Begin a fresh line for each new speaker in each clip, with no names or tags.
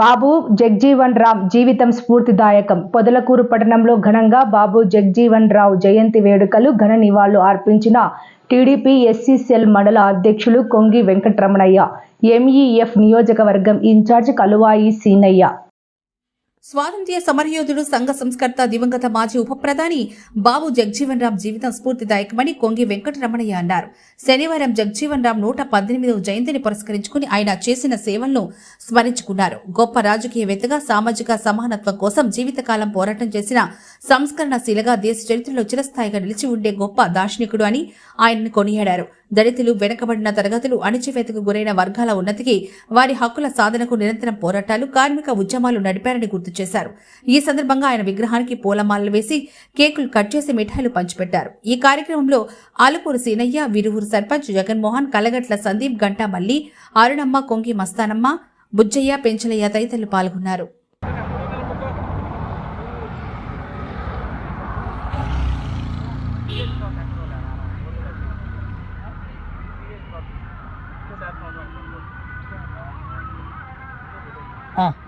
బాబు జగ్జీవన్ రామ్ జీవితం స్ఫూర్తిదాయకం. పొదలకూరు పట్టణంలో ఘనంగా బాబు జగ్జీవన్ రావు జయంతి వేడుకలు ఘన నివాళులు అర్పించిన టీడీపీ ఎస్సీ సెల్ మండల అధ్యక్షులు కొంగి వెంకటరమణయ్య ఎంఈఎఫ్ నియోజకవర్గం ఇన్ఛార్జ్ కలువాయి సీనయ్య.
స్వాతంత్ర్య సమరయోధుడు సంఘ సంస్కర్త దివంగత మాజీ ఉప ప్రధాని బాబు జగ్జీవన్ రామ్ జీవితం స్ఫూర్తిదాయకమని కొంగి వెంకటరమణయ్య అన్నారు. శనివారం జగ్జీవన్ రామ్ నూట పద్దెనిమిదవ జయంతిని పురస్కరించుకుని ఆయన చేసిన సేవలను స్మరించుకున్నారు. గొప్ప రాజకీయవేత్తగా సామాజిక సమానత్వం కోసం జీవితకాలం పోరాటం చేసిన సంస్కరణశీలగా దేశ చరిత్రలో చిరస్థాయిగా నిలిచి ఉండే గొప్ప దార్శనికుడు అని ఆయనను కొనియాడారు. దళితులు వెనుకబడిన తరగతులు అణిచివేతకు గురైన వర్గాల ఉన్నతికి వారి హక్కుల సాధనకు నిరంతరం పోరాటాలు కార్మిక ఉద్యమాలు నడిపారని గుర్తు చేశారు. ఈ సందర్భంగా ఆయన విగ్రహానికి పూలమాలలు వేసి కేకులు కట్ చేసి మిఠాయిలు పంచిపెట్టారు. ఈ కార్యక్రమంలో ఆలుపూరు సీనయ్య విరువురు సర్పంచ్ జగన్మోహన్ కలగట్ల సందీప్ గంటామల్లి అరుణమ్మ కొంగి మస్తానమ్మ బుజ్జయ్య పెంచలయ్య తదితరులు పాల్గొన్నారు.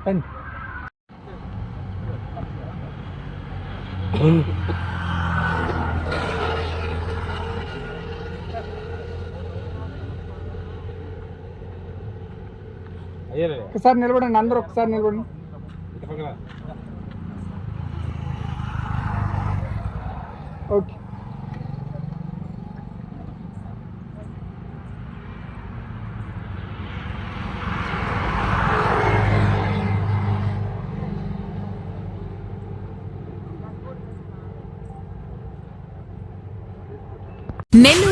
రండి. ఒకసారి నిలబడండి అందరూ ఒకసారి నిలబడండి.
ఇటు
Melo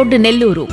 నెల్లూరు